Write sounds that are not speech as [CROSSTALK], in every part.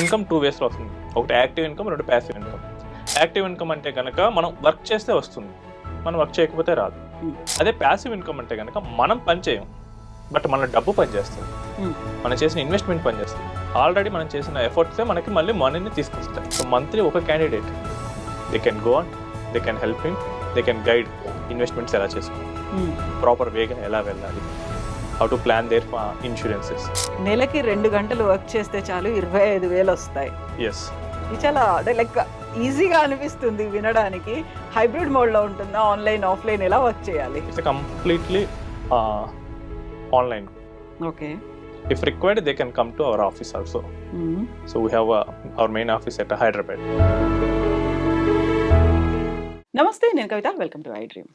Income two వేస్లో వస్తుంది. ఒకటి యాక్టివ్ ఇన్కమ్ రెండు ప్యాసివ్ ఇన్కమ్ యాక్టివ్ ఇన్కమ్ అంటే కనుక మనం వర్క్ చేస్తే వస్తుంది. మనం వర్క్ చేయకపోతే రాదు. అదే ప్యాసివ్ ఇన్కమ్ అంటే కనుక మనం పని చేయం. బట్ మన డబ్బు పనిచేస్తుంది. మనం చేసిన ఇన్వెస్ట్మెంట్ పనిచేస్తుంది. ఆల్రెడీ మనం చేసిన ఎఫర్ట్సే మనకి మళ్ళీ మనీని తీసుకొస్తాయి. సో మంత్లీ ఒక candidate they can go on they can help him they can guide investments ఎలా చేసుకోవాలి. ప్రాపర్ వేగా ఎలా వెళ్ళాలి. How to plan their insurances నెలకి రెండు గంటలు వర్క్ చేస్తే చాలు ఇరవై ఐదు వేలు వస్తాయి. ఎస్ ఇది చాలా లైక్ ఈజీగా అనిపిస్తుంది వినడానికి. హైబ్రిడ్ మోడ్లో ఉంటుందా? ఆన్లైన్ ఆఫ్లైన్ ఎలా వర్క్ చేయాలి? It's completely online okay if required they can come to our office also. So we have uh, our main office at hyderabad. నమస్తే నేను Kavitha. Welcome to I Dream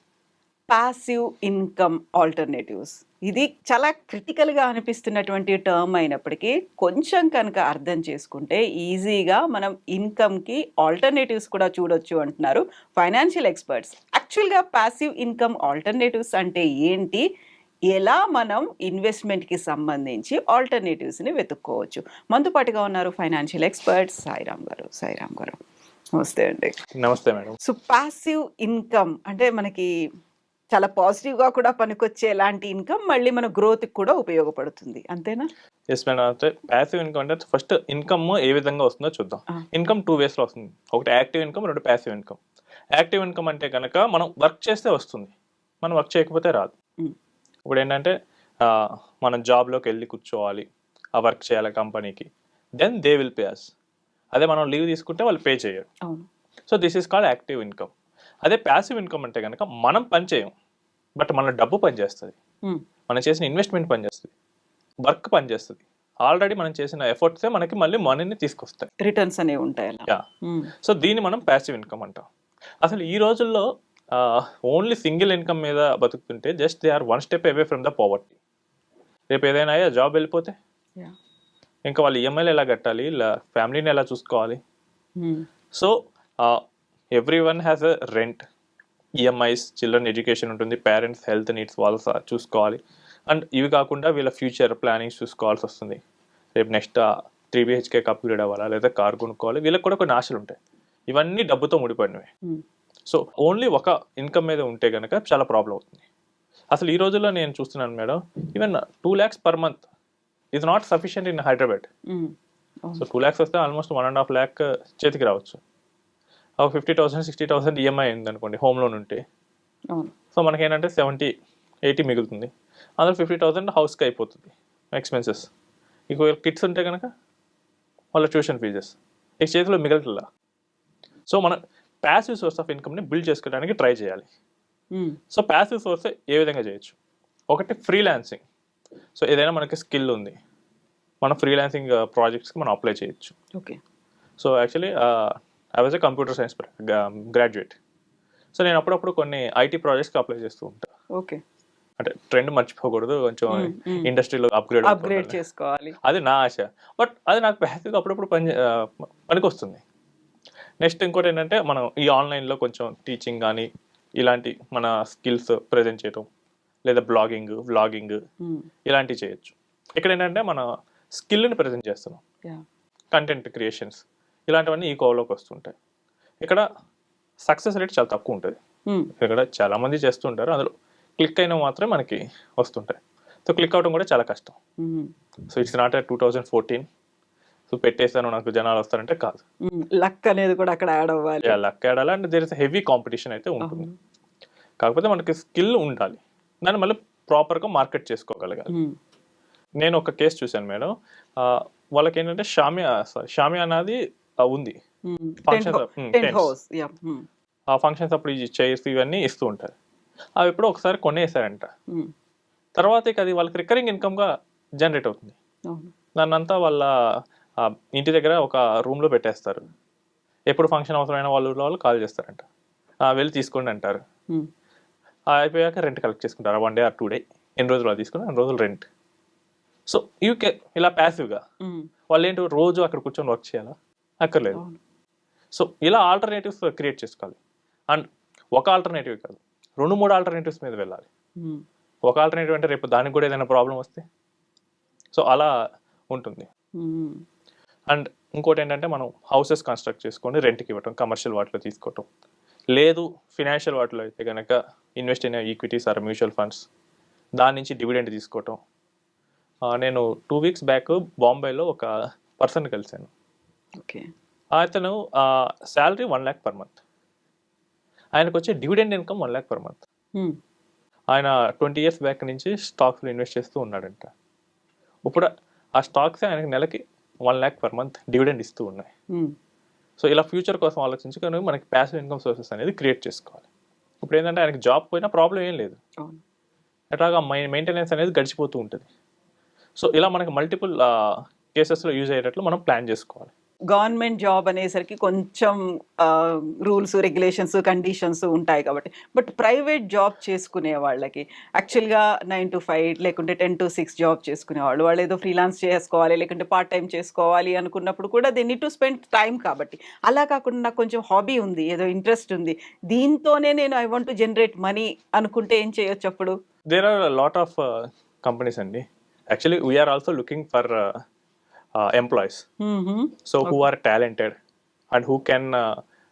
passive income alternatives ఇది చాలా క్రిటికల్గా అనిపిస్తున్నటువంటి term అయినప్పటికీ కొంచెం కనుక అర్థం చేసుకుంటే ఈజీగా మనం ఇన్కమ్కి ఆల్టర్నేటివ్స్ కూడా చూడొచ్చు అంటున్నారు ఫైనాన్షియల్ ఎక్స్పర్ట్స్. యాక్చువల్గా పాసివ్ ఇన్కమ్ ఆల్టర్నేటివ్స్ అంటే ఏంటి? ఎలా మనం ఇన్వెస్ట్మెంట్కి సంబంధించి ఆల్టర్నేటివ్స్ని వెతుక్కోవచ్చు? మనతో పాటుగా ఉన్నారు ఫైనాన్షియల్ ఎక్స్పర్ట్స్ సాయిరామ్ గారు. సాయిరామ్ గారు నమస్తే అండి. నమస్తే మేడం. సో పాసివ్ ఇన్కమ్ అంటే మనకి చాలా పాజిటివ్గా కూడా పనికొచ్చే ఎలాంటి ఇన్కమ్ మళ్ళీ మన గ్రోత్కి కూడా ఉపయోగపడుతుంది. అంతేనా? ఎస్ మేడం అంటే ప్యాసివ్ ఇన్కమ్ అంటే ఫస్ట్ ఇన్కమ్ ఏ విధంగా వస్తుందో చూద్దాం. ఇన్కమ్ టూ వేస్లో వస్తుంది. ఒకటి యాక్టివ్ ఇన్కమ్ రెండు ప్యాసివ్ ఇన్కమ్. యాక్టివ్ ఇన్కమ్ అంటే కనుక మనం వర్క్ చేస్తే వస్తుంది. మనం వర్క్ చేయకపోతే రాదు. ఇప్పుడు ఏంటంటే మనం జాబ్లోకి వెళ్ళి కూర్చోవాలి ఆ వర్క్ చేయాలి కంపెనీకి. Then they will pay us అదే మనం లీవ్ తీసుకుంటే వాళ్ళు పే చేయరు. So this is called active income అదే ప్యాసివ్ ఇన్కమ్ అంటే కనుక మనం పని చేయం బట్ మన డబ్బు పని చేస్తుంది. Mm. మనం చేసిన ఇన్వెస్ట్మెంట్ పని చేస్తుంది. వర్క్ పని చేస్తుంది. ఆల్రెడీ మనం చేసిన ఎఫర్ట్సే మనకి మళ్ళీ మనీని తీసుకొస్తాయి. రిటర్న్స్ అనేవి ఉంటాయి. సో దీన్ని మనం ప్యాసివ్ ఇన్కమ్ అంటాం. అసలు ఈ రోజుల్లో ఓన్లీ సింగిల్ ఇన్కమ్ మీద బతుకుతుంటే just they are one step away from the poverty రేపు ఏదైనా జాబ్ వెళ్ళిపోతే. ఇంకా వాళ్ళు ఈఎంఐలు ఎలా కట్టాలి? ఫ్యామిలీని ఎలా చూసుకోవాలి. So every one has a rent EMIs children education ఉంటుంది పేరెంట్స్ హెల్త్ నీడ్స్ వాళ్ళు చూసుకోవాలి. అండ్ ఇవి కాకుండా వీళ్ళ ఫ్యూచర్ ప్లానింగ్స్ చూసుకోవాల్సి వస్తుంది. రేపు నెక్స్ట్ త్రీ బిహెచ్కేకి అప్గ్రేడ్ అవ్వాలా లేదా కార్ కొనుక్కోవాలి వీళ్ళకి కూడా కొన్ని ఆశలు ఉంటాయి. ఇవన్నీ డబ్బుతో ముడిపడినవి. సో ఓన్లీ ఒక ఇన్కమ్ మీద ఉంటే కనుక చాలా ప్రాబ్లం అవుతుంది. అసలు ఈ రోజుల్లో నేను చూస్తున్నాను madam even two lakhs per month ఇది not sufficient in Hyderabad. So two lakhs వస్తే almost one and half lakh చేతికి రావచ్చు. Fifty thousand sixty thousand EMI అయింది అనుకోండి హోమ్ లోన్ ఉంటే. సో మనకేంటంటే సెవెంటీ ఎయిటీ మిగులుతుంది. అందులో ఫిఫ్టీ థౌసండ్ హౌస్కి అయిపోతుంది ఎక్స్పెన్సెస్ ఇక కిడ్స్ ఉంటే కనుక వాళ్ళ ట్యూషన్ ఫీజెస్ ఇక చేతిలో మిగలట్లా. సో మనం ప్యాసివ్ సోర్స్ ఆఫ్ ఇన్కమ్ని బిల్డ్ చేసుకోవడానికి ట్రై చేయాలి. సో ప్యాసివ్ సోర్స్ ఏ విధంగా చేయొచ్చు? ఒకటి ఫ్రీలాన్సింగ్ సో ఏదైనా మనకి స్కిల్ ఉంది మనం ఫ్రీలాన్సింగ్ ప్రాజెక్ట్స్కి మనం అప్లై చేయొచ్చు. Okay. So actually I was a computer science graduate so నేను అప్పుడప్పుడు కొన్ని ఐటీ ప్రాజెక్ట్స్కి అప్లై చేస్తూ ఉంటాను ఓకే. అంటే ట్రెండ్ మర్చిపోకూడదు. కొంచెం. ఇండస్ట్రీలో అప్గ్రేడ్ అప్గ్రేడ్ చేసుకోవాలి. అది నా ఆశ. బట్ అది నాకు ప్యాసివ్గా అప్పుడప్పుడు పని ఆ, పనికి వస్తుంది నెక్స్ట్ ఇంకోటి ఏంటంటే మనం ఈ ఆన్లైన్లో కొంచెం టీచింగ్ కానీ ఇలాంటి మన స్కిల్స్ ప్రజెంట్ చేయడం లేదా బ్లాగింగ్ వ్లాగింగ్. ఇలాంటివి చేయొచ్చు. ఇక్కడ ఏంటంటే మన స్కిల్ని ప్రజెంట్ చేస్తున్నాం. కంటెంట్ క్రియేషన్స్ ఇలాంటివన్నీ ఈ కోవలోకి వస్తుంటాయి. ఇక్కడ సక్సెస్ రేట్ చాలా తక్కువ ఉంటుంది. ఇక్కడ చాలా మంది చేస్తుంటారు. అందులో క్లిక్ అయిన మాత్రమే మనకి వస్తుంటాయి. సో క్లిక్ అవడం కూడా చాలా కష్టం. So it's not two thousand fourteen. So పెట్టేసాను నాకు జనాలు వస్తారంటే కాదు. లక్ అనేది కూడా అక్కడ యాడ్ అవ్వాలి. లక్ ఆడాలి and there is heavy competition అయితే ఉంటుంది. కాకపోతే మనకి స్కిల్ ఉండాలి. దాన్ని మళ్ళీ ప్రాపర్గా మార్కెట్ చేసుకోగలగాలి. నేను ఒక కేసు చూశాను మేడం. వాళ్ళకి ఏంటంటే షామియా sorry, షామియా అనేది ఉంది. House yeah hmm. ఆ ఫంక్షన్స్ అప్పుడు ఈ చైర్స్ ఇవన్నీ ఇస్తూ ఉంటారు. అవి ఎప్పుడో ఒకసారి కొనేసారంట. తర్వాత ఇక అది వాళ్ళకి రికరింగ్ ఇన్కమ్గా జనరేట్ అవుతుంది. అవును. దాన్ని అంతా వాళ్ళ ఇంటి దగ్గర ఒక రూమ్లో పెట్టేస్తారు. ఎప్పుడు ఫంక్షన్ అవసరమైన వాళ్ళు వాళ్ళు కాల్ చేస్తారంట. వెళ్ళి తీసుకోండి అంటారు. అయిపోయాక రెంట్ కలెక్ట్ చేసుకుంటారు. One day or two day ఎన్ని రోజులు తీసుకుని అన్ని రోజులు రెంట్ సో యూకే ఇలా ప్యాసివ్గా. వాళ్ళు ఏంటో రోజు అక్కడ కూర్చొని వర్క్ చేయాలా? అక్కర్లేదు. సో ఇలా ఆల్టర్నేటివ్స్ క్రియేట్ చేసుకోవాలి. అండ్ ఒక ఆల్టర్నేటివ్ కాదు. రెండు మూడు ఆల్టర్నేటివ్స్ మీద వెళ్ళాలి. ఒక ఆల్టర్నేటివ్ అంటే రేపు దానికి కూడా ఏదైనా ప్రాబ్లం వస్తే? సో అలా ఉంటుంది. అండ్ ఇంకోటి ఏంటంటే మనం హౌసెస్ కన్స్ట్రక్ట్ చేసుకొని రెంట్కి ఇవ్వటం కమర్షియల్ వాటిలో తీసుకోవటం. లేదు ఫినాన్షియల్ వాటిలో అయితే కనుక invest in equities or mutual funds దాని నుంచి డివిడెండ్ తీసుకోవటం. నేను టూ వీక్స్ బ్యాక్ బాంబేలో ఒక పర్సన్ కలిశాను. అతను salary one lakh per month. ఆయనకు వచ్చే dividend income one lakh per month. ఆయన ట్వంటీ ఇయర్స్ బ్యాక్ నుంచి స్టాక్స్లో ఇన్వెస్ట్ చేస్తూ ఉన్నాడంట. ఇప్పుడు ఆ స్టాక్స్ ఆయనకి నెలకి one lakh per month dividend ఇస్తూ ఉన్నాయి. సో ఇలా ఫ్యూచర్ కోసం ఆలోచించుకొని మనకి ప్యాసివ్ ఇన్కమ్ సోర్సెస్ అనేది క్రియేట్ చేసుకోవాలి. ఇప్పుడు ఏంటంటే ఆయనకి జాబ్ పోయినా ప్రాబ్లం ఏం లేదు. అట్లాగా మై మెయింటెనెన్స్ అనేది గడిచిపోతూ ఉంటుంది. సో ఇలా మనకి మల్టిపుల్ కేసెస్లో యూజ్ అయ్యేటట్లు మనం ప్లాన్ చేసుకోవాలి. గవర్నమెంట్ జాబ్ అనేసరికి కొంచెం రూల్స్ రెగ్యులేషన్స్ కండిషన్స్ ఉంటాయి కాబట్టి. బట్ ప్రైవేట్ జాబ్ చేసుకునే వాళ్ళకి యాక్చువల్గా నైన్ టు ఫైవ్ లేకుంటే టెన్ టు సిక్స్ జాబ్ చేసుకునే వాళ్ళు వాళ్ళు ఏదో ఫ్రీలాన్స్ చేసుకోవాలి లేకుంటే పార్ట్ టైం చేసుకోవాలి అనుకున్నప్పుడు కూడా they need to spend time కాబట్టి. అలా కాకుండా నాకు కొంచెం హాబీ ఉంది ఏదో ఇంట్రెస్ట్ ఉంది. దీంతోనే నేను I want to generate money అనుకుంటే ఏం చేయొచ్చు అప్పుడు? There are lot of companies అండి. Actually we're also looking for employees. So who are talented and who can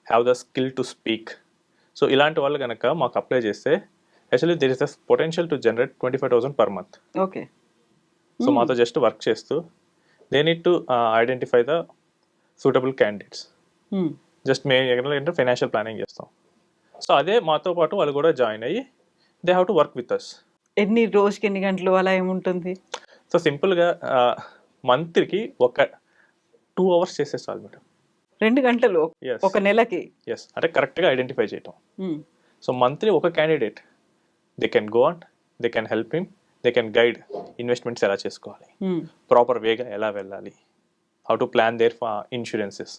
have the skill to speak so ఇలాంటి వాళ్ళు కనుక మాకు అప్లై చేస్తే actually there is the potential to generate twenty five thousand per month okay so మాతో just work చేస్తూ they need to identify the suitable candidates. Just మేము ఏంటంటే financial planning చేస్తాం. సో అదే మాతో పాటు వాళ్ళు కూడా జాయిన్ అయ్యి they have to work with us ఎన్ని రోజుకి ఎన్ని గంటలు అలా ఏముంటుంది? సో సింపుల్గా మంత్కి ఒక టూ అవర్స్ చేసేసాలి మేడం రెండు గంటలు ఒక నెలకి? ఎస్ అంటే కరెక్ట్గా ఐడెంటిఫై చేయటం. సో మంత్లీ ఒక candidate they can go and they can help him they can guide investments ఎలా చేసుకోవాలి. ప్రాపర్ వేగా ఎలా వెళ్ళాలి how to plan their insurances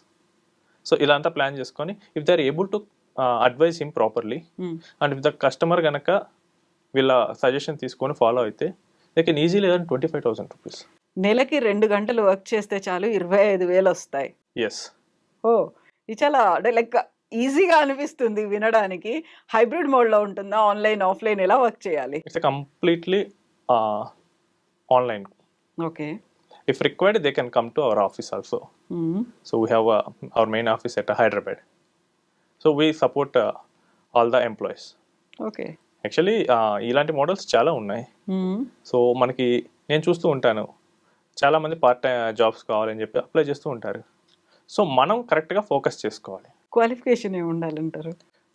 so ఇలా అంతా ప్లాన్ చేసుకొని if they are able to advise him properly. And if the customer కనుక వీళ్ళ సజెషన్ తీసుకొని ఫాలో అయితే they can easily twenty five thousand rupees నెలకి రెండు గంటలు వర్క్ చేస్తే చాలు ఇరవై ఐదు వేలు వస్తాయి. ఎస్ ఓ ఇది చాలా అంటే లైక్ ఈజీగా అనిపిస్తుంది వినడానికి. హైబ్రిడ్ మోడ్లో ఉంటుందా? ఆన్లైన్ ఆఫ్లైన్ ఎలా వర్క్ చేయాలి? It's completely online. Okay. If required they can come to our office also So we have uh, our main office at uh, Hyderabad. So we support uh, all the employees. Okay. Actually ఇలాంటి models చాలా ఉన్నాయి. So మనకి నేను చూస్తూ ఉంటాను. చాలా మంది part time jobs కావాలని చెప్పి అప్లై చేస్తూ ఉంటారు. సో మనం కరెక్ట్గా ఫోకస్ చేసుకోవాలి. క్వాలిఫికేషన్ ఏమి ఉండాలంటారు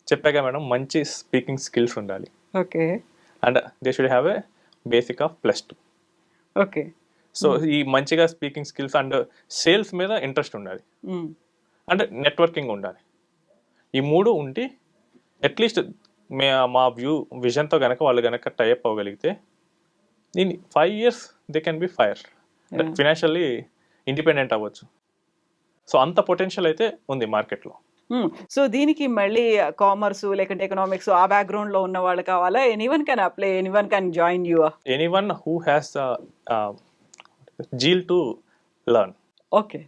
చెప్పాక మేడం మంచి స్పీకింగ్ స్కిల్స్ ఉండాలి. Okay. And they should have a basic of plus two okay. So ఈ మంచిగా స్పీకింగ్ స్కిల్స్ అండ్ సేల్స్ మీద ఇంట్రెస్ట్ ఉండాలి. అంటే నెట్వర్కింగ్ ఉండాలి. ఈ మూడు ఉండి అట్లీస్ట్ మే మా వ్యూ విజన్తో కనుక వాళ్ళు కనుక టైప్ అవ్వగలిగితే దీన్ని five years they can be fire. Financially independent అవ్వచ్చు. సో అంత పొటెన్షియల్ అయితే ఉంది మార్కెట్లో సో దీనికి మళ్ళీ కామర్స్ లేకుంటే ఎకనామిక్స్ ఆ బ్యాక్గ్రౌండ్లో ఉన్న వాళ్ళు కావాలా? Anyone can apply anyone can join you any one who has zeal to learn okay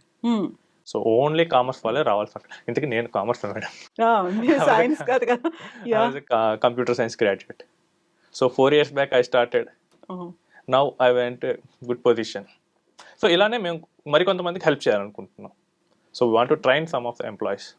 so only commerce వాళ్ళే రావాల్సి ఉంటుంది ఇంతకీ నేను కామర్స్ మేడం? సైన్స్ [LAUGHS] కాదు కదా. Computer science graduate so four years back I started now I went good position so ఇలానే మేము మరికొంతమందికి హెల్ప్ చేయాలనుకుంటున్నాం. So we want to train some of the employees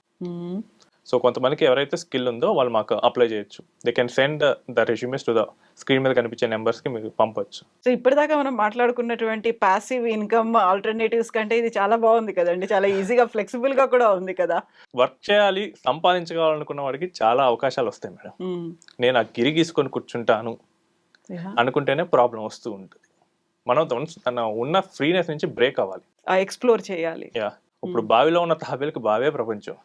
so కొంతమందికి ఎవరైతే స్కిల్ ఉందో వాళ్ళు మాకు అప్లై చేయొచ్చు. They can send the resumes to the screen మీద కనిపించే నెంబర్స్కి మీరు పంపొచ్చు. సో ఇప్పటిదాకా మనం మాట్లాడుకున్నటువంటి ప్యాసివ్ ఇన్కమ్ ఆల్టర్నేటివ్స్ కంటే ఇది చాలా బాగుంది కదండి. చాలా ఈజీగా ఫ్లెక్సిబుల్గా కూడా ఉంది కదా. వర్క్ చేయాలి సంపాదించుకోవాలనుకున్న వాడికి చాలా అవకాశాలు వస్తాయి మేడం. మ్మ్. నేను ఆ గిరి గీసుకొని కూర్చుంటాను. అనుకుంటేనే ప్రాబ్లం వస్తూ ఉంటుంది. మనం తన ఉన్న ఫ్రీనెస్ నుంచి బ్రేక్ అవ్వాలి. ఆ ఎక్స్ప్లోర్ చేయాలి. యా ఇప్పుడు బావిలో ఉన్న తాబేలుకి బావే ప్రపంచం.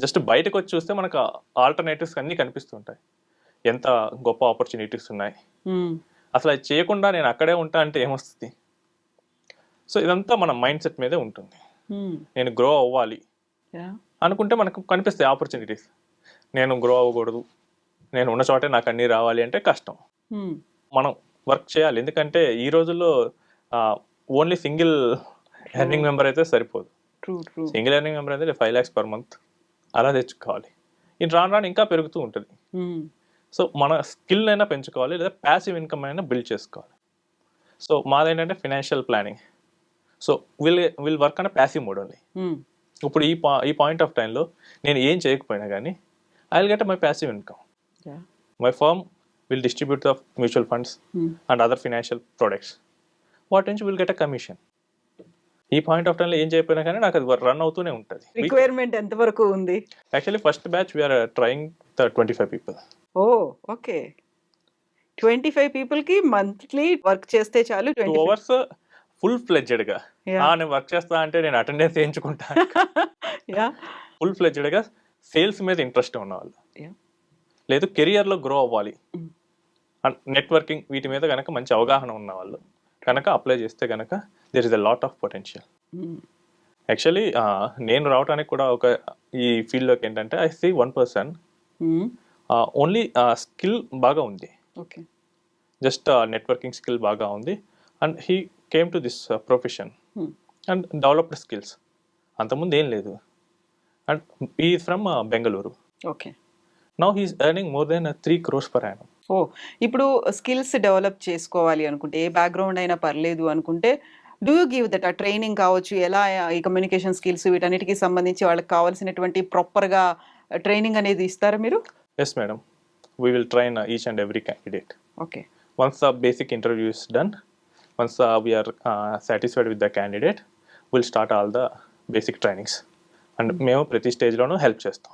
జస్ట్ బయటకు వచ్చి చూస్తే మనకు ఆల్టర్నేటివ్స్ అన్నీ కనిపిస్తుంటాయి. ఎంత గొప్ప ఆపర్చునిటీస్ ఉన్నాయి. మ్మ్. అసలు అది చేయకుండా నేను అక్కడే ఉంటా అంటే ఏమొస్తుంది? సో ఇదంతా మన మైండ్ సెట్ మీదే ఉంటుంది. మ్మ్. నేను గ్రో అవ్వాలి. అనుకుంటే మనకు కనిపిస్తాయి ఆపర్చునిటీస్ నేను గ్రో అవ్వకూడదు. నేను ఉన్న చోటే నాకు అన్నీ రావాలి అంటే కష్టం. మనం వర్క్ చేయాలి. ఎందుకంటే ఈ రోజుల్లో ఓన్లీ సింగిల్ ఎర్నింగ్ మెంబర్ అయితే సరిపోదు. సింగిల్ ఎర్నింగ్ మెంబర్ అయితే ఫైవ్ ల్యాక్స్ పర్ మంత్ అలా తెచ్చుకోవాలి. ఇది రాను రాను ఇంకా పెరుగుతూ ఉంటుంది. మ్మ్. సో మన స్కిల్ అయినా పెంచుకోవాలి లేదా ప్యాసివ్ ఇన్కమ్ అయినా బిల్డ్ చేసుకోవాలి. So మాదేంటంటే financial planning so will will work అనే ప్యాసివ్ మోడ్ ఓన్లీ మ్మ్. ఇప్పుడు ఈ పా ఈ పాయింట్ ఆఫ్ టైంలో నేను ఏం చేయకపోయినా కానీ I will get my passive income. My firm will distribute the mutual funds Hmm. And other financial products వాటి నుంచి విల్ గెట్ అ కమిషన్ ఈ పాయింట్ ఆఫ్ టైంలో ఏం చేయకపోయినా కానీ నాకు అది రన్ అవుతూనే ఉంటుంది. రిక్వైర్మెంట్ ఎంతవరకు ఉంది? Actually first batch we're trying the twenty five people oh okay. Twenty five పీపుల్కి మంత్లీ వర్క్ చేస్తే చాలు టూ అవర్స్ ఫుల్ ఫ్లెడ్జెడ్గా Yeah. నేను వర్క్ చేస్తా అంటే నేను అటెండెన్స్ వేయించుకుంటా యా ఫుల్ ఫ్లెడ్జెడ్గా సేల్స్ మీద ఇంట్రెస్ట్ ఉన్నవాళ్ళు. లేదు కెరియర్లో గ్రో అవ్వాలి. Mm. అండ్ నెట్వర్కింగ్ వీటి మీద కనుక మంచి అవగాహన ఉన్న వాళ్ళు కనుక అప్లై చేస్తే కనుక there is a lot of potential actually నేను రావడానికి కూడా ఒక ఈ ఫీల్డ్లోకి ఏంటంటే I see one person only skill బాగా ఉంది. ఓకే జస్ట్ నెట్వర్కింగ్ స్కిల్ బాగా ఉంది. And he came to this profession and developed skills అంతకుముందు ఏం లేదు. అండ్ ఈ from Bengaluru okay now he's earning more than three crores per annum oh ఇప్పుడు skills develop చేసుకోవాలి అనుకుంటే ఏ బ్యాక్గ్రౌండ్ అయినా పర్లేదు అనుకుంటే డూ యూ గివ్ దట్ ఆ ట్రైనింగ్ కావచ్చు? ఎలా ఈ కమ్యూనికేషన్ స్కిల్స్ వీటన్నిటికి సంబంధించి వాళ్ళకి కావాల్సినటువంటి ప్రాపర్గా ట్రైనింగ్ అనేది ఇస్తారా మీరు? Yes madam we will train each and every candidate okay. Once the basic interview is done once we're satisfied with the candidate will start all the basic trainings and మేము ప్రతి స్టేజ్లోనూ హెల్ప్ చేస్తాం.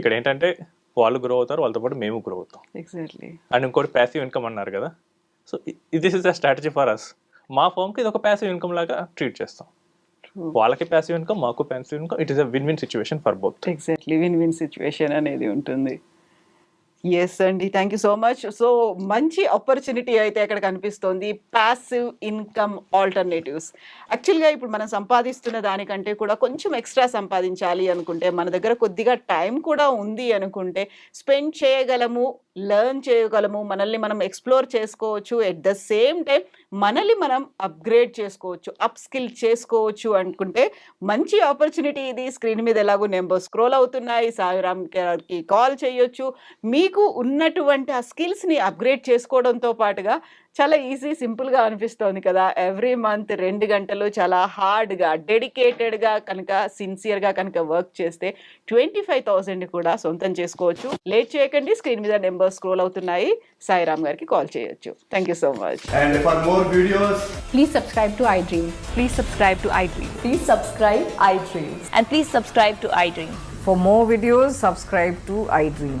ఇక్కడ ఏంటంటే వాళ్ళు grow అవుతారు వాళ్ళతో పాటు మేము గ్రో అవుతాం. ఎగ్జాక్ట్లీ అండ్ ఇంకోటి ప్యాసివ్ ఇన్కమ్ అన్నారు కదా. So this is the strategy for us మా ఫామ్కి ఇది ఒక ప్యాసివ్ ఇన్కమ్ లాగా ట్రీట్ చేస్తాం. వాళ్ళకి ప్యాసివ్ ఇన్కమ్ మాకు passive income it is a win win situation for both exactly win win situation అనేది ఉంటుంది. ఎస్ అండి. Thank you so much. So మంచి ఆపర్చునిటీ అయితే అక్కడ కనిపిస్తోంది? ప్యాసివ్ ఇన్కమ్ ఆల్టర్నేటివ్స్ యాక్చువల్గా ఇప్పుడు మనం సంపాదిస్తున్న దానికంటే కూడా కొంచెం ఎక్స్ట్రా సంపాదించాలి అనుకుంటే మన దగ్గర కొద్దిగా టైం కూడా ఉంది అనుకుంటే స్పెండ్ చేయగలము లెర్న్ చేయగలము మనల్ని మనం ఎక్స్ప్లోర్ చేసుకోవచ్చు. ఎట్ ద సేమ్ టైం మనల్ని మనం అప్గ్రేడ్ చేసుకోవచ్చు అప్ స్కిల్ చేసుకోవచ్చు అనుకుంటే మంచి ఆపర్చునిటీ ఇది. స్క్రీన్ మీద ఎలాగో నెంబర్ స్క్రోల్ అవుతున్నాయి. సాయిరామ్ గారికి కాల్ చేయొచ్చు. మీ మీకు ఉన్నటువంటి ఆ స్కిల్స్ని అప్గ్రేడ్ చేసుకోవడంతో పాటుగా చాలా ఈజీ సింపుల్గా అనిపిస్తోంది కదా. ఎవ్రీ మంత్ రెండు గంటలు చాలా హార్డ్గా డెడికేటెడ్గా కనుక సిన్సియర్గా కనుక వర్క్ చేస్తే ట్వంటీ ఫైవ్ థౌజండ్ కూడా సొంతం చేసుకోవచ్చు. లేట్ చేయకండి స్క్రీన్ మీద నెంబర్ స్క్రోల్ అవుతున్నాయి. సాయిరామ్ గారికి కాల్ చేయొచ్చు. Thank you so much. Videos please subscribe to I Dream. Please subscribe to I Dream. Please subscribe I Dream. And please subscribe to I Dream. For more videos subscribe to I Dream.